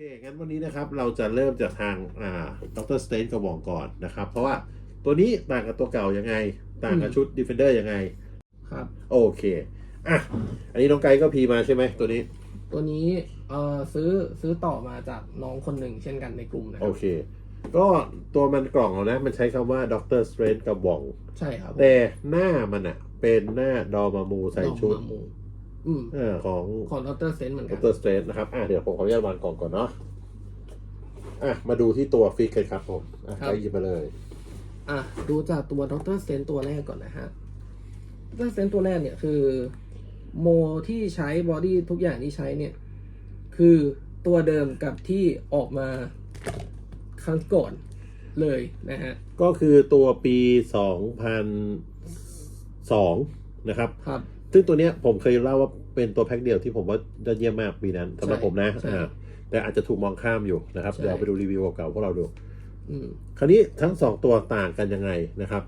เคงั้นวันนี้นะครับเราจะเริ่มจากทางอ่าดรสเตนกับวองก่อนนะครับ เพราะว่าตัวนี้ต่างกับตัวเก่ายังไง ต่างกับชุด Defender ยังไง ครับ โอเค อะ อันนี้น้องไกด์ก็พีมาใช่ไหมตัวนี้ ตัวนี้เอ่อซื้อซื้อต่อมาจากน้องคนหนึ่งเช่นกันในกลุ่มนะคโอรับเค ก็ตัวมันกล่องเรานะ มันใช้คำว่าดรสเตนกับวองใช่ครับแต่หน้ามันอะเป็นหน้าดอมามูใส่ชุด ดอกมามู อืมเออของของดรเซนเหมือนดกัน รสเตนนะครับอะเดี๋ยวผมขออนุญาตวางกล่องก่อนเนาะอะมาดูที่ตัวฟิกกันครับผมอะไกด์หยิบมาเลย อะดูจากตัวดรเซนตัวแรกก่อนนะฮะดรเซนตัวแรกเนี่ยคือ โมที่ใช้บอดี้ทุกอย่างที่ใช้เนี่ย คือตัวเดิมกับที่ออกมาครั้งก่อนเลยนะฮะ ก็คือตัวปี 2002 นะครับ ครับ ซึ่งตัวเนี้ยผมเคยเล่าว่าเป็นตัวแพ็คเดียวที่ผมว่ายอดเยี่ยมมากปีนั้นสำหรับใช่ผมนะใช่อ่าแต่อาจจะถูกมองข้ามอยู่นะครับ ใช่ เดี๋ยวเอาไปดูรีวิวเก่าๆพวกเราดู อืมคราวนี้ทั้งสองตัวต่างกันยังไงนะครับ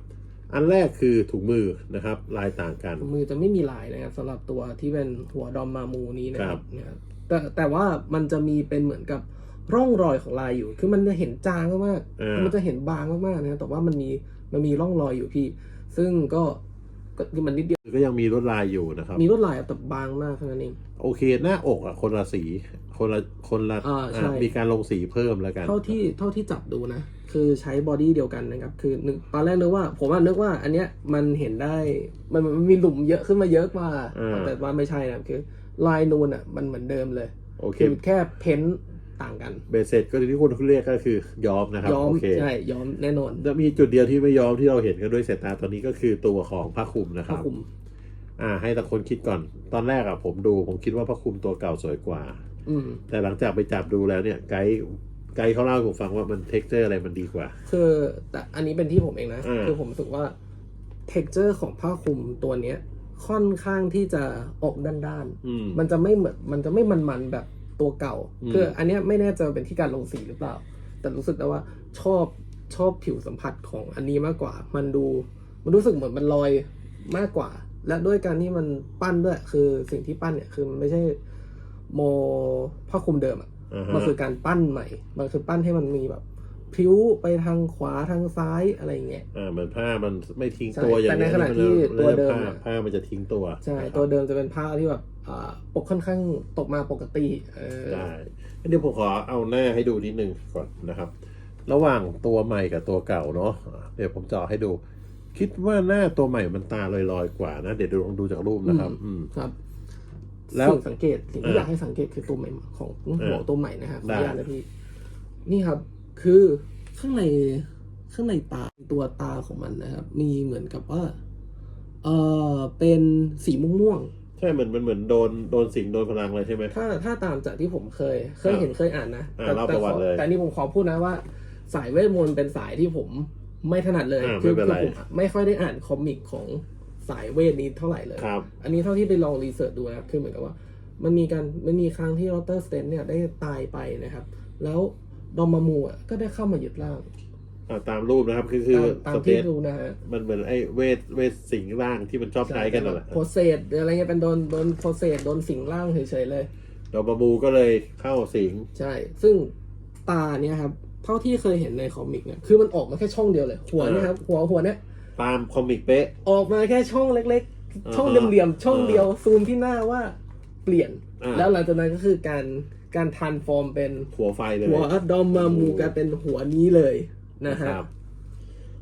อันแรกคือถุงมือนะครับ ลายต่างกัน มือจะไม่มีลายนะครับสำหรับตัวที่เป็นหัวดอมมามูนี้นะคครัรับบ นะครับแต่แต่ว่ามันจะมีเป็นเหมือนกับร่องรอยของลายอยู่ คือมันจะเห็นจางมากอ่าๆมันจะเห็นบางมากๆนะครับแต่ว่ามันมีมันมีร่องรอยอยู่พี่ ซึ่งก็ ก็คือมันนิดเดียว ก็ยังมีลวดลายอยู่นะครับ มีลวดลายแต่บางมากเท่านั้นเอง โอเคหน้าอกอะคนละสี คนละคนละอ่าใช่อะมีการลงสีเพิ่มแล้วกัน เท่าที่เท่าที่จับดูนะ คือใช้บอดี้เดียวกันนะครับ คือนึกตอนแรกนึกว่า ผมว่านึกว่าอันเนี้ยมันเห็นได้มันมันมีหลุมเยอะขึ้นมาเยอะกว่า อ่า แต่ว่าไม่ใช่นะคือลายนูนอะมันเหมือนเดิมเลย โอเค คือแค่เพ้นท์ ต่างกันเบสเสร็จก็ที่คุณเรียกก็คือย้อมนะครับย้อมโอเคใช่ย้อมแน่นอนจะมีจุดเดียวที่ไม่ย้อมที่เราเห็นกันด้วยสายตาตอนนี้ก็คือตัวของผ้าคลุมนะคผ้ารับ คลุม อ่า ให้แต่คนคิดก่อน ตอนแรกอะผมดู ผมคิดว่าผ้าคลุมตัวเก่าสวยกว่า อืม แต่หลังจากไปจับดูแล้วเนี่ยไกด์ไกด์เขาเล่าให้ผมฟังว่ามันเท็กเจอร์อะไรมันดีกว่า คือแต่อันนี้เป็นที่ผมเองนะ อ่า คือผมรู้สึกว่า t e x t อร์ของผ้าคลุมตัวเนี้ย ค่อนข้างที่จะออกด้านๆ อืม มันจะไม่เหมือนมันจะไม่มันๆแบบ ตัวเก่าอืมคืออันเนี้ยไม่แน่ใจว่าเป็นที่การลงสีหรือเปล่า แต่รู้สึกได้ว่าชอบชอบผิวสัมผัสของอันนี้มากกว่า มันดูมันรู้สึกเหมือนมันลอยมากกว่า และด้วยการที่มันปั้นด้วย คือสิ่งที่ปั้นเนี่ยคือมันไม่ใช่โมผ้าคลุมเดิมอะอ่าฮะมันคือการปั้นใหม่ มันคือปั้นให้มันมีแบบพริ้วไปทางขวาทางซ้ายอะไรอย่างเงี้ย อ่าเหมือนผ้ามันไม่ทิ้งใช่ตัวอย่างแต่ในนี้ยขณะที่ตัวเดิมผ้าอะผ้ามันจะทิ้งตัว ใช่นะครับตัวเดิมจะเป็นผ้าที่แบบอ่า ปกค่อนข้างตกมาปกติเออได้เดี๋ยวผมขอเอาหน้าให้ดูนิดนึงก่อนนะครับ ระหว่างตัวใหม่กับตัวเก่าเนาะอ่าเดี๋ยวผมจะเอาให้ดู คิดว่าหน้าตัวใหม่มันตาลอยๆกว่านะ เดี๋ยวดูลองดูจากรูปนะครับ อืมครับ แล้วสิ่งสังเกตสิ่งที่เอออยอากให้สังเกตคือตัวใหม่ของหัเอวอตัวใหม่นะครับขอได้อนุญาตนะพี่นี่ครับ คือข้างในข้างในตาตัวตาของมันนะครับ มีเหมือนกับว่า เออเป็นสีม่วง ใช่เหมือนมันเหมือนโดนโดนสิงโดนพลังเลยใช่ไหมๆถ้าถ้าตามจากที่ผมเคย เคยเห็นเคยอ่านนะอ่าแต่เล่าแต่ประวัติขอเลยแต่นี่ผมขอพูดนะว่า สายเวทมนต์เป็นสายที่ผมไม่ถนัดเลยอ่าคืไม่เป็นไร ผมไม่ค่อยได้อ่านคอมิกของสายเวทนี้เท่าไหร่เลย ครับ อันนี้เท่าที่ไปลองรีเสิร์ชดูนะครับ คือเหมือนกับว่า มันมีการมันมีครั้งที่โรเตอร์สเตนเนี่ยได้ตายไปนะครับ แล้วดอมมามูอะก็ได้เข้ามายึดร่าง อ่าตามรูปนะครับคือคือตามตามสเปที่ซดูนะฮะมันเหมือนไอ้เวทเวทสิงร่างที่มันชอบใช้กันนั่นแหละโปรเซสหรืออะไรเงี้ยเป็นโดนโดนโปรเซสโดนสิงร่างเฉยๆเลย ดอกบาบูก็เลยเข้าสิง ใช่ ซึ่งตาเนี่ยครับ เท่าที่เคยเห็นในคอมิกเนี่ย คือมันออกมาแค่ช่องเดียวเลย หัวเนี่ยครับ หัวหัวเนี่ย ตามคอมิกเป๊ะ ออกมาแค่ช่องเล็กอ่าๆช่องเหลี่ยมๆ ช่องเดียว ซูมที่หน้าว่าเปลี่ยน อ่า แล้วหลังจากนั้นก็คือการการทานฟอร์มเป็นหัวไฟเลยหัวดอมมามูกลายเป็นหัวนี้เลย นะฮะครับ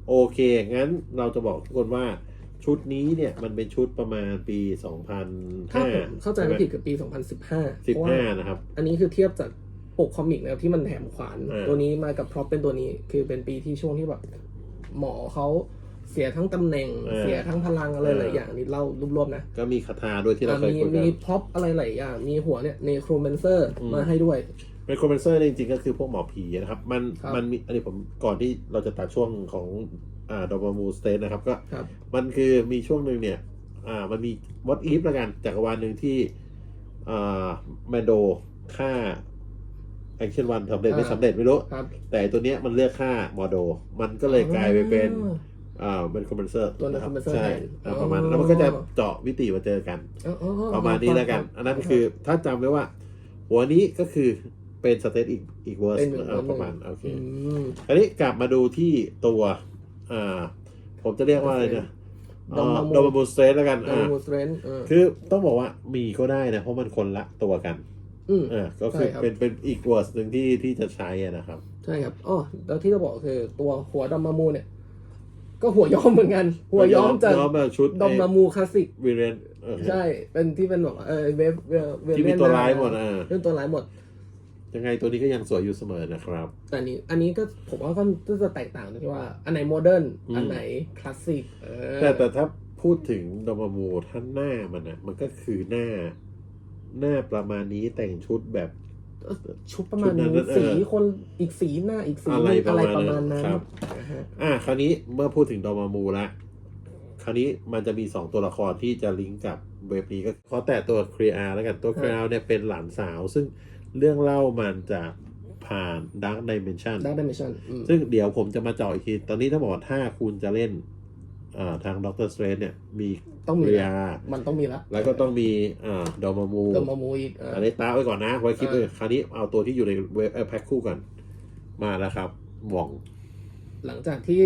โอเค งั้นเราจะบอกทุกคนว่าชุดนี้เนี่ยมันเป็นชุดประมาณปี2005ถ้าผมเข้าใจไม่ผิดกับปี 2015เพราะว่า15นะครับ อันนี้คือเทียบจากปกคอมิกนะครับที่มันแถมขวาน อ่า ตัวนี้มากับพร็อพเป็นตัวนี้คือเป็นปีที่ช่วงที่แบบ หมอเขาเสียทั้งตำแหน่งเสียทั้งพลังอะไรหลายอย่างนี่เล่ารวบๆนะก็มีคาถาด้วยที่เราอ่าเคยมีคุยกัมีนพร็อพอะไรหลายอย่าง มีหัวเนี่ยในโครแมนเซอร์อืม มาให้ด้วย เป็นคอมเมนเซอร์จริงๆก็คือพวกหมอผีนะครับ มันครับ มันมีอันนี้ผมก่อนที่เราจะตัดช่วงของอ่าดอมมูสเตนนะครับก็ ครับ มันคือมีช่วงหนึ่งเนี่ย อ่า มันมีวอตอีฟละกันจักรวาลหนึ่งที่ อ่าแมนโดฆ่าแอคชั่นวันสำเร็จไม่อ่า สำเร็จไม่รู้ ครับแต่ตัวเนี้ยมันเลือกฆ่ามอโด มันก็เลยกลายไปเป็น อ่าเป็นคอมเมนเซอร์ตัวนั้นนะครับ condenser ใช่แทนอ่าประมาณนั้นอ๋อแล้วมันก็จะเจาะวิติมาเจอกัน อ๋ออ๋ออ๋อประมาณนี้แล้วกัน อันนั้นคือถ้าจำไว้ว่า หัวนี้ก็คือ เป็นสเตตอีกอีกเวอร์สเป็นอีก verse ประมาณหนึ่งโอเค อืม อันนี้กลับมาดูที่ตัวอ่าผมจะเรียกว่าอะไรนะ Dormammu โดมาบูสเตรแล้วกันโดอ่ามูสเตรนเออคือต้องบอกว่ามีก็ได้นะ เพราะมันคนละตัวกันอืม อ่าก็คือใช่ครับ เป็นเป็นอีกเวอร์สหนึ่งที่ที่จะใช้อะนะครับ ใช่ครับอ๋อแล้วที่จะบอกคือตัวหัวดอมมามูเนี่ย ก็หัวย้อมเหมือนกัน หัวย้อมจากย้อมแบบชุดดอมมามูคลาสสิก วีเรนเออใช่ เป็นที่เป็นแบบว่าเออเวฟเวฟเวฟที่มีตัวร้ายหมดอะเรื่องตัวร้ายหมด ยังไงตัวนี้ก็ยังสวยอยู่เสมอนะครับ แต่อันนี้อันนี้ก็ผมว่าก็จะแตกต่างตรงที่ว่า อันไหนโมเดิร์นอืม อันไหนคลาสสิกเออแต่แต่ถ้าพูดถึงดอมามูท่านหน้ามันอะมันก็คือหน้า หน้าประมาณนี้แต่งชุดแบบ ชุดประมาณชุดนั้นี้นเออสีคนอีกสีหน้าอีกสีหอะไรนึ่งประอะไรมาณประมาณนั้นั้นนครับ นะฮะอะคราวนี้เมื่อพูดถึงดอมามูละคราวนี้มันจะมีสองตัวละครที่จะลิงก์กับเว็บนี้ก็ขอแต่ตัวครีอาแล้วกันตัวครีอาเนี่ยเป็นหลานสาว ซึ่ง เรื่องเล่ามันจะผ่าน Dark Dimension ดักดิเมชันซึ่งเดี๋ยวผมจะมาเจาะอีกที ตอนนี้ถ้าบอกว่าถ้าคุณจะเล่นอ่าทางด็อกเตอร์สเตรนเนี่ยมีต้องมีเรียมันต้องมีละแล้วก็ต้องมีอ่าดอมามูดอมมามูอีกเออออันนี้ตาไว้ก่อนนะไว้คลิปเออเลยคราวนี้เอาตัวที่อยู่ในเว็บแพ็คคู่ก่อนมาแล้วครับหว่อง หลังจากที่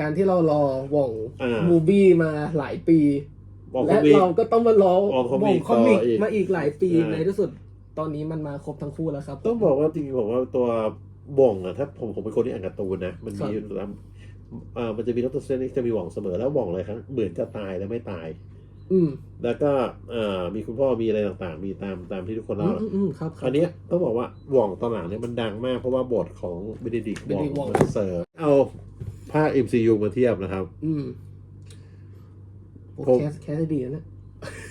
การที่เรารอว่องอ่ามูบี้มาหลายปีหว่องและเขามีเราก็ต้องมารอว่องคอมิกคอมิกต่ออีกมาอีกหลายปีอ่าในที่สุด ตอนนี้มันมาครบทั้งคู่แล้วครับ ต้องบอกว่าจริงๆผมว่าตัวหว่องอะถ้าผมผมเป็นคนที่อ่านการ์ตูนนะมันมีครับอ่ามันจะมีด็อกเตอร์สเตรนที่จะมีหว่องเสมอแล้วหว่องอะไรครั้งเหมือนจะตายและไม่ตาย อืม แล้วก็อ่ามีคุณพ่อมีอะไรต่างๆ มีตามตามที่ทุกคนอืเล่ามอืมอืมครับคอัรับนเนี้ยต้องบอกว่าหว่องตอนหลังเนี่ยมันดังมากเพราะว่าบทของเบนดิกต์หว่อง Benedict Wong มันเสิร์ฟเอาภาค MCU มาเทียบนะครับ อืมโอ้ผม แคสแคสได้ดีนะเนี่ย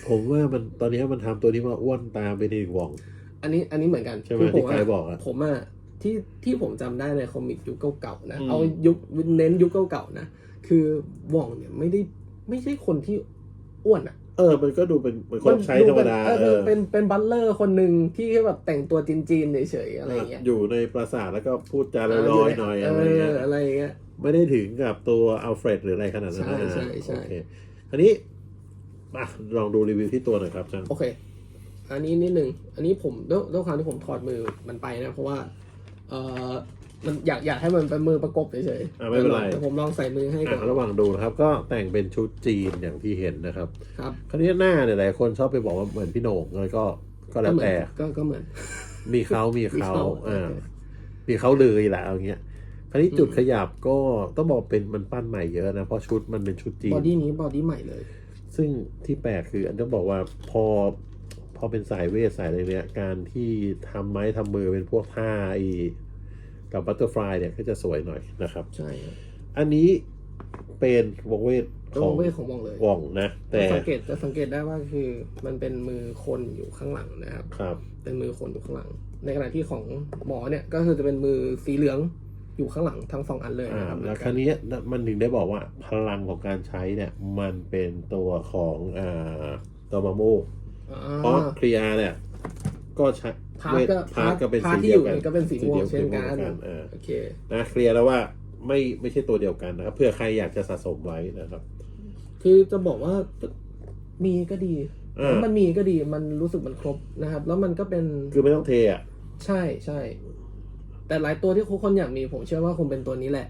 ผมว่ามันตอนนี้มันทำตัวนี้มาอ้วนตามเบนดิกต์หว่องอันนี้อันนี้เหมือนกันใช่ไหมคือผที่มใครอะบอกอะผมอะที่ที่ผมจำได้ในคอมิกยุคเก่าๆนะอืมเอายุคเน้นยุคเก่าๆนะ คือว่องเนี่ยไม่ได้ไม่ใช่คนที่อ้วนอะเออ มันก็ดูเป็นเหมือนคนใช้ธรรมดาเออเอเอออเป็นเป็นบัตเลอร์คนหนึ่งที่แค่แบบแต่งตัวจีนๆเฉยๆอะไรอย่างเงี้ย อยู่ในปราสาทแล้วก็พูดจาลอยๆหน่อยอะไรเงี้ยอะไรอย่างเงี้ย ไม่ได้ถึงกับตัวอัลเฟรดหรืออะไรขนาดนั้นนะใช่ใช่ใช่โอเคอันนี้ มาลองดูรีวิวที่ตัวหน่อยครับจังโอเค อันนี้นิดนึง อันนี้ผมด้วยด้วยความที่ผมถอดมือมันไปนะ เพราะว่า เออมันอยากอยากให้มันเป็นมือประกบเฉยอะไม่เป็นไร แต่ผมลองใส่มือให้ก่อะอนระหว่างดูนะครับ ก็แต่งเป็นชุดจีนอย่างที่เห็นนะครับ ครับคราวนี้หน้าเนี่ยหลายคนชอบไปบอกว่าเหมือนพี่โหน่งเลยก็ก็แล้วเหมือนแต่ ก็ก็เหมือน มีเขามีมีเขาเขาอ่า โอเคมีเขาเลยแหละเอาเงี้ย คราวนี้อืมจุดขยับก็ต้องบอกเป็นมันปั้นใหม่เยอะนะ เพราะชุดมันเป็นชุดจีนบอดี้นี้บอดี้ใหม่เลย ซึ่งที่แปลกคืออันต้องบอกว่าพอพอเป็นสายเวทสายอะไรเนี่ยการที่ทำไม้ทำมือเป็นพวกท่าไอ้กับบัตเตอร์ฟลายเนี่ยก็จะสวยหน่อยนะครับ ใช่ครับอันนี้เป็นวงเวทตัวของเวทของวงเลยว่องนะ แต่สังเกตจะสังเกตได้ว่าคือมันเป็นมือคนอยู่ข้างหลังนะครับครับ เป็นมือคนอยู่ข้างหลัง ในขณะที่ของหมอเนี่ยก็คือจะเป็นมือสีเหลือง อยู่ข้างหลังทั้งสองอันเลยอ่านะครับแล้วคราวนี้มันถึงได้บอกว่าพลังของการใช้เนี่ย มันเป็นตัวของอ่าตัวมาโมอ่าเพราะครีอาเนี่ย ก็ใช้พาร์ทก็พาร์ทก็เป็นพาร์สีทที่เดีอยวยู่กันนี่ก็เป็นสีม่วงดียวเช่นกันสีดียวอ่าโอเคนะเคลียร์แล้วว่าไม่ไม่ใช่ตัวเดียวกันนะครับ เพื่อใครอยากจะสะสมไว้นะครับ คือจะบอกว่ามีก็ดีอ่ามันมีก็ดีมันรู้สึกมันครบนะครับ แล้วมันก็เป็นคือไม่ต้องเทอะใช่ใช่ แต่หลายตัวที่ทุกคนอยากมีผมเชื่อว่าคงเป็นตัวนี้แหละ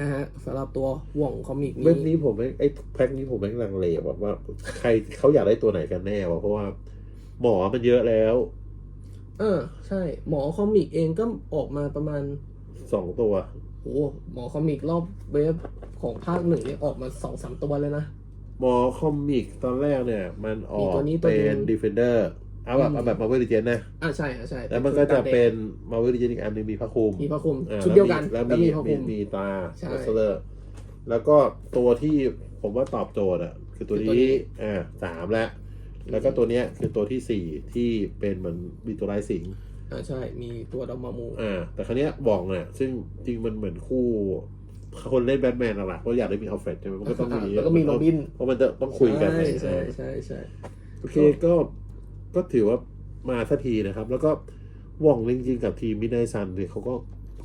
นะฮะสำหรับตัวหว่องคอมิกเว็บนี้นี้ผมไม่ไอ้แพ็คนี้ผมไม่ลังเลว่าว่า ใครเขาอยากได้ตัวไหนกันแน่วะเพราะว่า หมอมันเยอะแล้วเออ ใช่ หมอคอมิกเองก็ออกมาประมาณสองตัวโอ้หมอคอมิกรอบเวฟของภาคหนึ่งนี่ออกมาสองสามตัวเลยนะ หมอคอมิกตอนแรกเนี่ย มันออมีกตัวนี้ตัวเป็เดียนวดีเฟนเดอร์ เอาแบบอืมเอาแบบมาเวล g ิเจนนะอ่าใช่อ่าใช่แล้วมันก็จะเป็นมาเวล g ิเจนอีกอันหนึงมีพระคลุมมีพระคลุมอ่าชุดเดียวกันแล้วแล้วมีมีพระคมีลุม มีตาใช่ลัสเลอร์แล้วก็ตัวที่ผมว่าตอบโจทย์อะคือตัวคือตัวนี้นี้ อ่าสามแล้วแล้วก็ตัวเนี้ยคือตัวที่สี่ที่เป็นเหมือนมีตัวลายสิงห์อ่าใช่ มีตัวดอมมามูอ่าแต่ครั้นี้ยบอกเนี่ยซึ่งจริงมันเหมือนคู่ คนเล่นแบทแมนหลักๆก็อยากได้มีอัลเฟรดใช่ไหมมันก็ต้องมีแล้วก็มีโรบินเพราะมันจะต้องคุยกันใช่ไงใช่ใช่ใช่ โอเคก็ ก็ถือว่ามาสักทีนะครับ แล้วก็ว่องจริงๆกับทีมมินไนซันเนี่ยเขาก็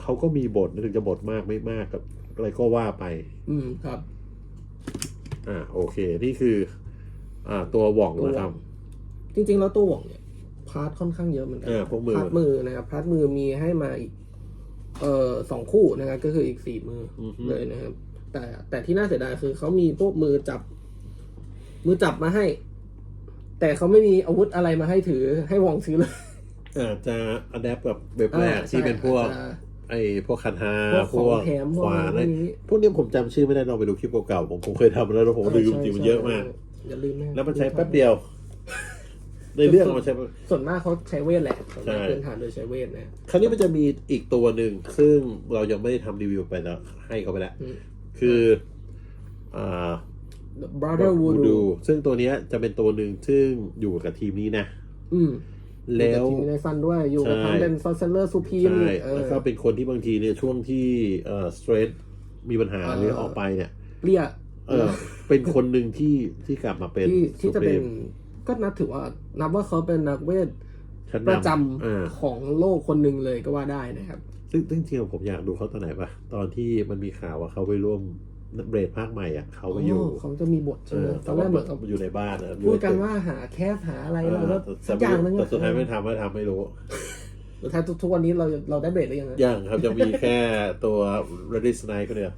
เขาก็มีบทนะถึงจะบทมากไม่มากกับอะไรก็ว่าไป อืมครับ อ่า โอเค นี่คือ อ่า ตัวหว่องตัวหนะว่คอรังบจริง ๆ แล้วตัวหว่องเนี่ยพพาร์ทค่อนข้างเยอะเหมือนกัเออพวกมือ พาร์ทมือนะครับพาร์ทมือมีให้มาอีก เอ่อสองคู่นะครับ ก็คืออีกสี่มือออฮึ เลยนะครับ แต่แต่ที่น่าเสียดายคือเขามีพวกมือจับ มือจับมาให้ แต่เขาไม่มีอาวุธอะไรมาให้ถือให้วองซื้อเลย อาจจะอัดแอปกับเว็บแรกอ่าที่เป็นพวกใช่อาจจะไอ้พวกคันฮาพวกของแถมขวานพวกอะไรพวกนี้ พวกนี้ผมจำชื่อไม่ได้ลองไปดูคลิปเก่าๆผมผมเคยทำแล้วแล้วผมลืมจริงมันเยอะมาก อย่าลืมนะแล้วมันใช้แป๊บเดียว ในเรื่องมันใช้แป๊บส่วนมากเขาใช้เวทแหละส่วนมากใช่ พื้นฐานโดยใช้เวทนะ คราวนี้มันจะมีอีกตัวหนึ่ง ซึ่งเรายังไม่ได้ทำรีวิวไปแล้วให้เขาไปแล้ว อืม คืออ่า brother voodoo Voodoo ซึ่งตัวเนี้ยจะเป็นตัวหนึ่งซึ่งอยู่กับทีมนี้นะ อืมแล้วอยู่กับทีมในฟันด้วยอยู่กับใช่ทั้งเป็นซอสเซลเลอร์ซูพีมใช่เอแล้วอก็เป็นคนที่บางทีเนี่ยช่วงที่เอ่อสเตรทมีปัญหาเออหรือออกไปเนี่ยเรียเออ เป็นคนหนึ่งที่ที่กลับมาเป็นที่ที่จะเป็น Supreme ก็นับถือว่านับว่าเขาเป็นนักเวทชั้นประจนำอ่าำของโลกคนหนึ่งเลยก็ว่าได้นะครับซึ่งซึ่งจริงๆผมอยากดูเขาตอนไหนปะตอนที่มันมีข่าวว่าเขาไปร่วม เบรดภาคใหม่อะเขาไปอยู่เขาจะมีบทใช่เอไหมอตแต่อนแรว่ากเหมือนกับอยู่ในบ้านนะพูดกันว่าหาแคสหาอะไรเออเราแล้วแต่สักอย่างหนึงแต่อะสุดท้ายไม่ทำไม่ทำไม่รู้สุดท้ายทุกทุกวันนี้เราเราได้เบรดหรือยังอะยังครับ จะมีแค่ตัว Ready Snake ก็เดียว